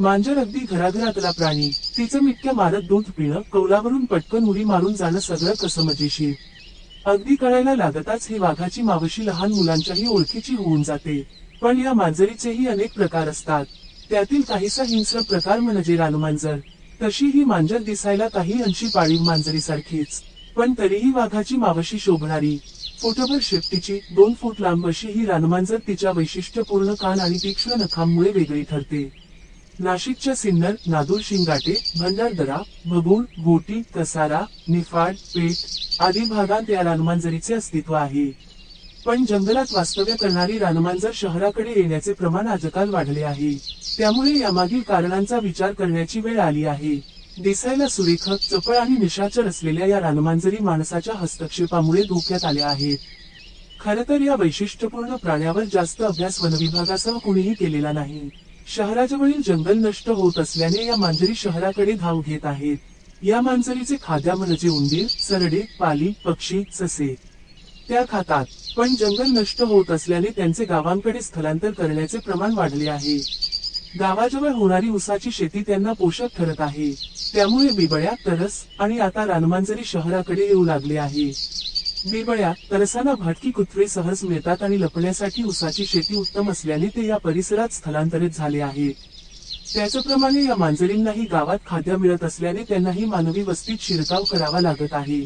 मांजर अगदी घराघरातला प्राणी. तिचं मिटक्या मारत दूध पिणं कौलावरून पटकन उडी मारून जाणं सगळं कसं मजेशीर. अगदी कळायला लागताच ही वाघाची मावशी लहान मुलांच्याही ओळखीची होऊन जाते. पण या मांजरीचेही अनेक प्रकार असतात. त्यातील काहीसा हिंस्र प्रकार म्हणजे रानमांजर तशी ही मांजर दिसायला काही अंशी पाळीव मांजरीसारखीच. पण तरीही वाघाची मावशी शोभणारी. फोटोभर शेपटीची दोन फूट लांब अशी ही रानमांजर तिच्या वैशिष्ट्यपूर्ण कान आणि तीक्ष्ण नखांमुळे वेगळी ठरते. नाशिकच्या सिन्नर नादूर शिंगाटे भंडारदरा भगूळ घोटी कसारा निफाड पेठ आदी भागात या रानमांजरीचे अस्तित्व आहे. पण जंगलात वास्तव्य करणारी रानमांजर शहराकडे येण्याचे प्रमाण आजकाल वाढले आहे. त्यामुळे यामागील कारणांचा विचार करण्याची वेळ आली आहे. दिसायला सुरेख चपळ आणि निशाचर असलेल्या या रानमांजरी माणसाच्या हस्तक्षेपामुळे धोक्यात आल्या आहेत खरं तर या वैशिष्ट्यपूर्ण प्राण्यावर जास्त अभ्यास वनविभागासह कुणीही केलेला नाही. शहराजवळील जंगल नष्ट होत असल्याने या मांजरी शहराकडे धाव घेत आहेत. या मांजरीचे खाद्या म्हणजे उंदीर सरडे पाली पक्षी ससे. त्या खातात. पण जंगल नष्ट होत असल्याने त्यांचे गावांकडे स्थलांतर करण्याचे प्रमाण वाढले आहे. गावाजवळ होणारी उसाची शेती त्यांना पोषक ठरत आहे. त्यामुळे बिबळ्या तरस आणि आता रानमांजरी शहराकडे येऊ लागले आहे. बिबळ्या तरसाना भाटकी कुत्रे सहज मिळतात आणि लपण्यासाठी उसाची शेती उत्तम असल्याने ते या परिसरात स्थलांतरित झाले आहे त्याचप्रमाणे या मांजरींनाही गावात खाद्य मिळत असल्याने त्यांनाही मानवी वस्तीत शिरकाव करावा लागत आहे.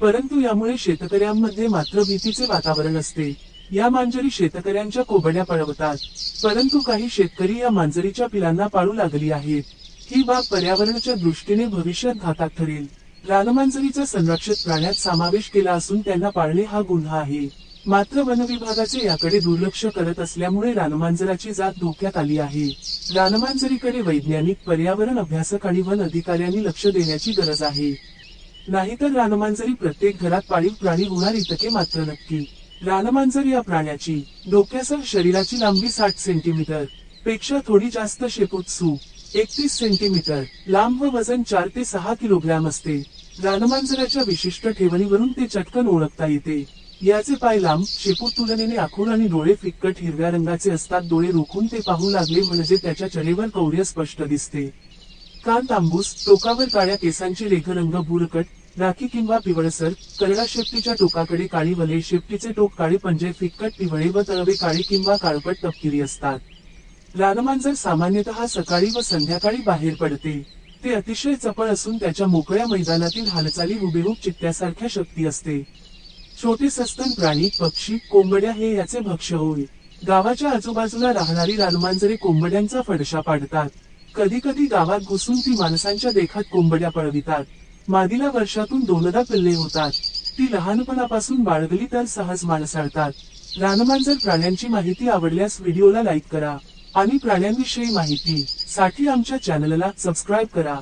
परंतु यामुळे शेतकऱ्यांमध्ये मात्र भीतीचे वातावरण असते. या मांजरी शेतकऱ्यांच्या कोबड्या पळवतात. परंतु काही शेतकरी या मांजरीच्या पिलांना पाळू लागली आहेत. ही बाब पर्यावरणाच्या दृष्टीने भविष्यात घातात ठरेल. रानमांजरीचा संरक्षित प्राण्यात समावेश केला असून त्यांना पाळणे हा गुन्हा आहे. मात्र वनविभागाचे याकडे दुर्लक्ष करत असल्यामुळे रानमांजराची जात धोक्यात आली आहे. रानमांजरीकडे वैज्ञानिक पर्यावरण अभ्यासक आणि वन अधिकाऱ्यांनी लक्ष देण्याची गरज आहे. नाहीतर रानमांजरी प्रत्येक घरात पाळीव प्राणी होणार इतके मात्र नक्की. रानमांजर या प्राण्याची डोक्यासह शरीराची लांबी साठ सेंटीमीटरपेक्षा थोडी जास्त शेपूट सू. एकतीस सेंटीमीटर लांब व वजन चार ते सहा किलोग्रॅम असते. रानमांजराच्या विशिष्ट ठेवणीवरून ते चटकन ओळखता येते. याचे पाय लांब शेपूट तुलनेने आखूड आणि डोळे फिक्कट हिरव्या रंगाचे असतात. डोळे रोखून ते पाहू लागले म्हणजे त्याच्या चढेवर कौर्य स्पष्ट दिसते. कान तांबूस टोकावर काळ्या केसांचे रेखरंग भुरकट राखी किंवा पिवळसर करडा शेपटीच्या टोकाकडे काळी वले शेपटीचे टोक काळे पंजे फिक्कट पिवळे व तळवे काळे किंवा काळपट तपकिरी असतात. रानमांजर सामान्यतः सकाळी व संध्याकाळी बाहेर पडते. ते अतिशय चपळ असून त्याच्या मोकळ्या मैदानातील हालचाली हुबेहूब चित्त्यासारख्या शक्ती असते. छोटे सस्तन प्राणी पक्षी कोंबड्या हे याचे भक्ष्य होय. गावाच्या आजूबाजूला राहणारी रानमांजरे कोंबड्यांचा फडशा पाडतात. कधी कधी गावात घुसून ती माणसांच्या देखात कोंबड्या पळवितात. मादीला वर्षातून दोनदा पिल्ले होतात. ती लहानपणापासून बाळगली तर सहज माणसाळतात. रानमांजर प्राण्यांची माहिती आवडल्यास व्हिडिओला लाईक करा. आणि प्राण्यांविषयी माहिती साठी आमच्या चॅनलला सबस्क्राईब करा.